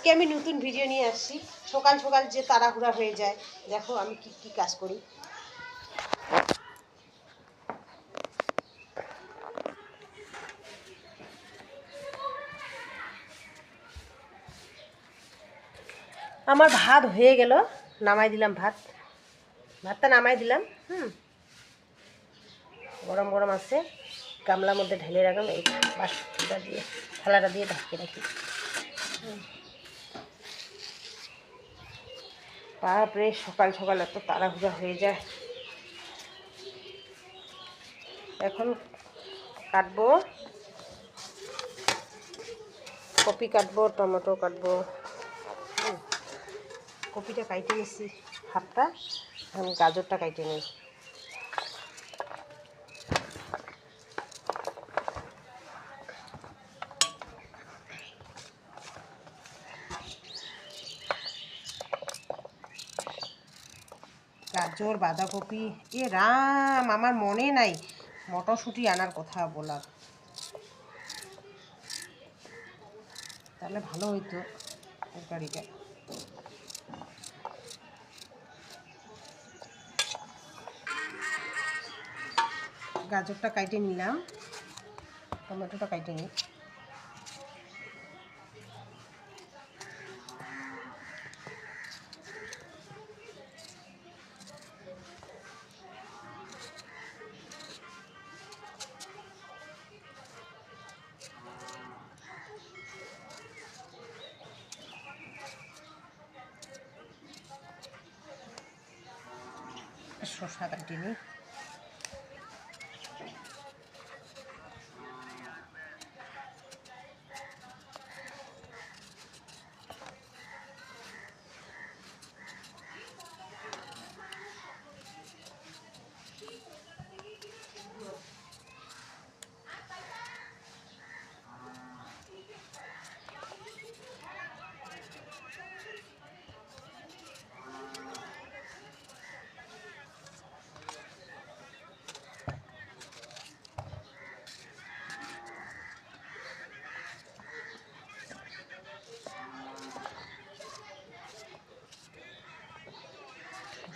আজকে আমি নতুন ভিডিও নিয়ে আসছি। সকাল সকাল যে তাড়াহুড়া হয়ে যায়, দেখো আমি কি কি কাজ করি। আমার ভাত হয়ে গেল, নামাই দিলাম ভাত। ভাতটা নামাই দিলাম, হুম। গরম গরম আছে, গামলার মধ্যে ঢেলে রাখলাম, এই বাসটা দিয়ে, থালাটা দিয়ে ঢাকিয়ে রাখি। হুম। বাপরে, সকাল সকাল এত তাড়াহুড়া হয়ে যায়। এখন কাটবো। কপি কাটবো, টমেটো কাটবো। কপিটা কাইটে নিছি, হাতটা গাজরটা কাইটে নিই। গাজর, বাঁধাকপি, এ রাম, আমার মনে নাই। মটরশুঁটি আনার কথা বলার। তাহলে ভালো হইতো তরকারিটা। গাজরটা কাইটে নিলাম, টমেটোটা কাইটে নিই। শসা কাটে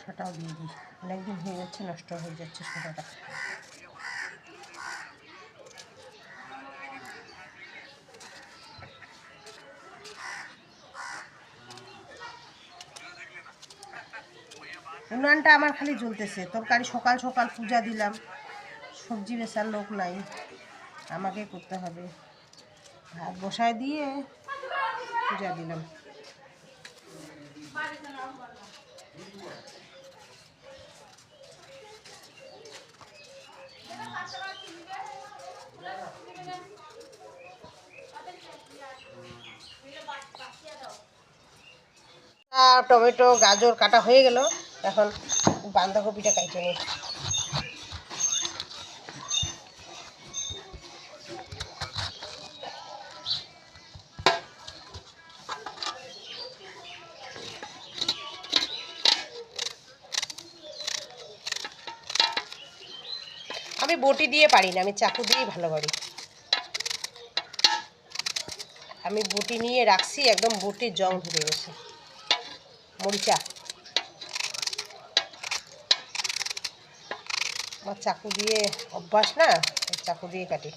শসাটাও দিয়ে দিই। অনেকদিন হয়ে যাচ্ছে, নষ্ট হয়ে যাচ্ছে শসাটা উনানটা আমার খালি জ্বলতেছে। তরকারি সকাল সকাল পূজা দিলাম। সবজি বেচার লোক নাই। আমাকে করতে হবে। ভাত বসায় দিয়ে পূজা দিলাম। টমেটো, গাজর কাটা হয়ে গেল। এখন বাঁধাকপিটা কাটে নিই। আমি বটি দিয়ে পারি না, আমি চাকু দিয়েই ভালো পারি আমি বটি নিয়ে রাখছি, একদম বটির জং ধরে গেছে। মরিচা। আমার চাকু দিয়ে অভ্যাস না চাকু দিয়ে কাটি।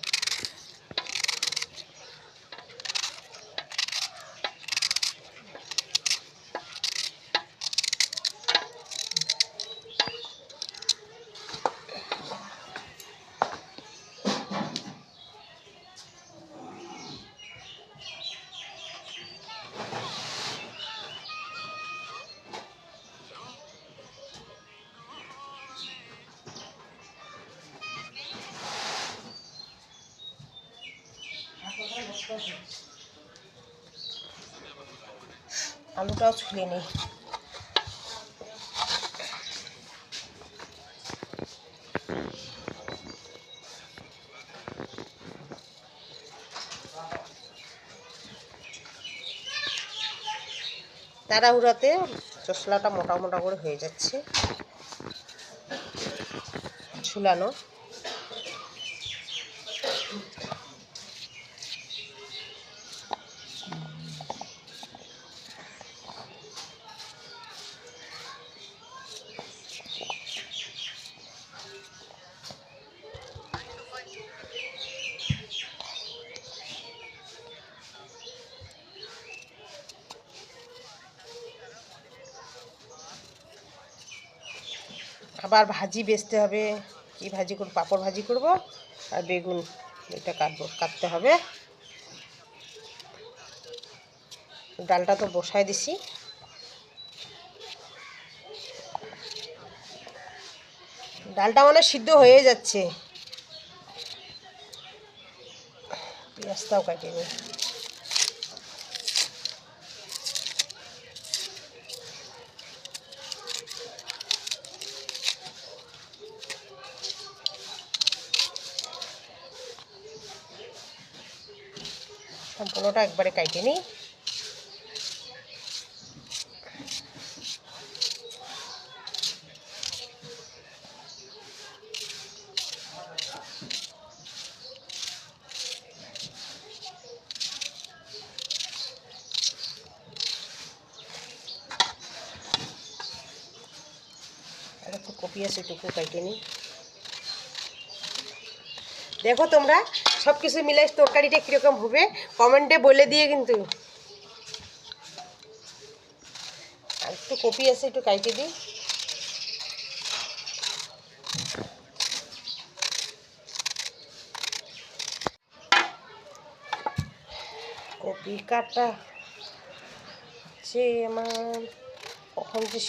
আলুটাও ছুলে নিই। তাড়াহুড়াতে চশলাটা মোটা মোটা করে হয়ে যাচ্ছে। ঝুলানো। আবার ভাজি বেচতে হবে। কি ভাজি করব? পাঁপড় ভাজি করব আর বেগুন এটা কাটবো, কাটতে হবে। ডালটা তো বসায় দিছি। ডালটা মানে সিদ্ধ হয়ে যাচ্ছে। পেঁয়াজটাও কাটিয়ে সম্পূর্ণটা একবারে কাটে নিই। কপি আছে টুকু কাটে নিই। দেখো তোমরা সব কিছু মিলে তরকারিটা কীরকম হবে? কমেন্টে বলে দিয়ে কিন্তু। একটু কপি আছে, একটু কাইটে দিই। কপি কাটা হচ্ছে আমার কখন যে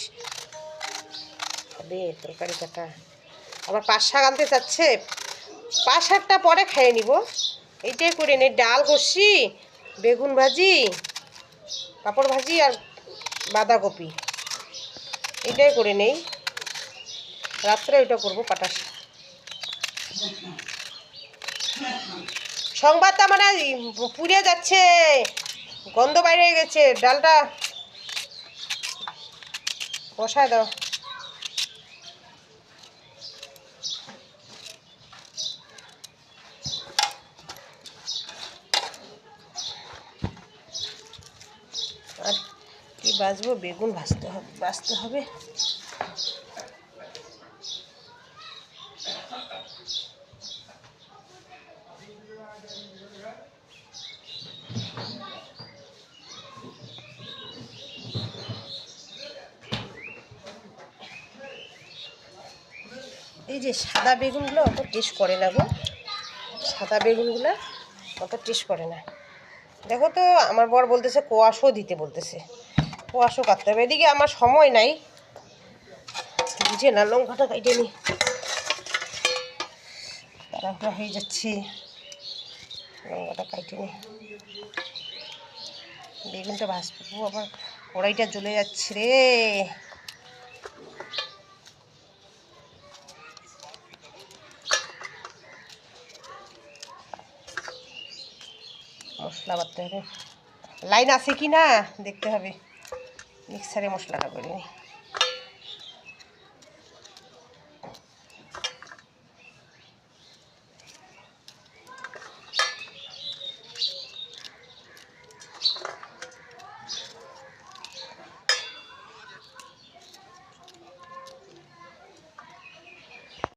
তরকারি কাটা। আবার পাঁচ শাক আনতে চাচ্ছে? পাঁচ শাকটা পরে খেয়ে নিব। এইটাই করে নে, ডাল কষি বেগুন ভাজি, পাঁপড় ভাজি আর বাঁধাকপি। এটাই করে নেই। রাত্রে ওইটা করব পাটাস সংবাদটা মানে পুড়ে যাচ্ছে, গন্ধ বাইরে গেছে, ডালটা বসায় দাও আর কি বাজবো, বেগুন ভাজতে হবে বাজতে হবে। এই যে সাদা বেগুনগুলো অত টেস্ট করে না গো। সাদা বেগুনগুলো অত টেস্ট করে না। দেখো তো, আমার বর বলতেছে, কোয়াশও দিতে বলতেছে। কোয়াশও কাটতে হবে এদিকে আমার সময় নাই। বুঝে না, লঙ্কাটা কাটে নি। তাড়াহুড়া হয়ে যাচ্ছে। লঙ্কাটা কাটে নি। বেগুনটা ভাজবো আবার কড়াইটা জ্বলে যাচ্ছে রে। মশলা বাটতে হবে। লাইন আছে কি না? দেখতে হবে। মিক্সারে মশলাটা করে নিই